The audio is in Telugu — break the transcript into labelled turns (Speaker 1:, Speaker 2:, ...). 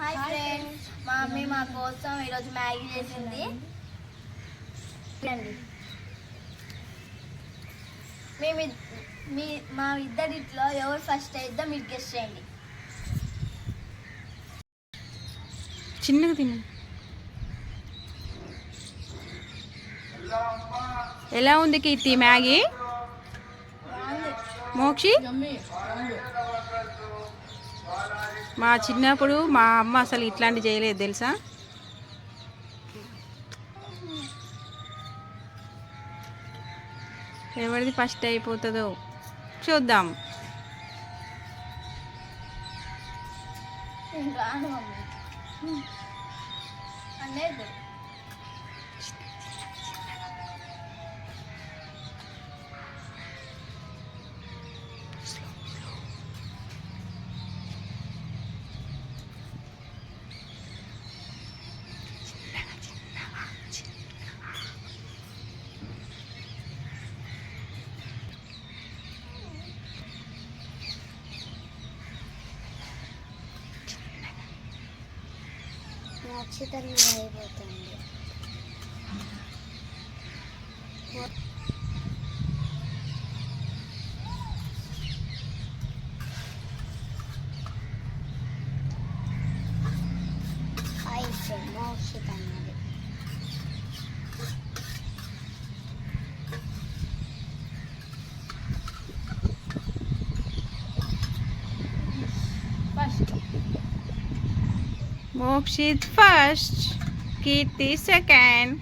Speaker 1: హాయ్ ఫ్రెండ్స్ మా మమ్మీ మా కోసం ఈరోజు మ్యాగీ చేసింది. మేము మీ మా ఇద్దరిట్లో ఎవరు ఫస్ట్ అయిద్దో మీరు గెస్ట్ చేయండి.
Speaker 2: చిన్నగా తిను. ఎలా ఉంది కీర్తి మ్యాగీ?
Speaker 1: బాగుంది.
Speaker 2: మోక్షి? మా చిన్నప్పుడు మా అమ్మ అసలు ఇట్లాంటి చేయలేదు తెలుసా? ఎవరిది ఫస్ట్ అయిపోతుందో చూద్దాం.
Speaker 1: రాను మమ్మీ అనేది ఖచ్చితంగా అయిపోతుంది అయితే మోక్షిత
Speaker 2: మోక్షిత్ ఫస్ట్ కీర్తి సెకండ్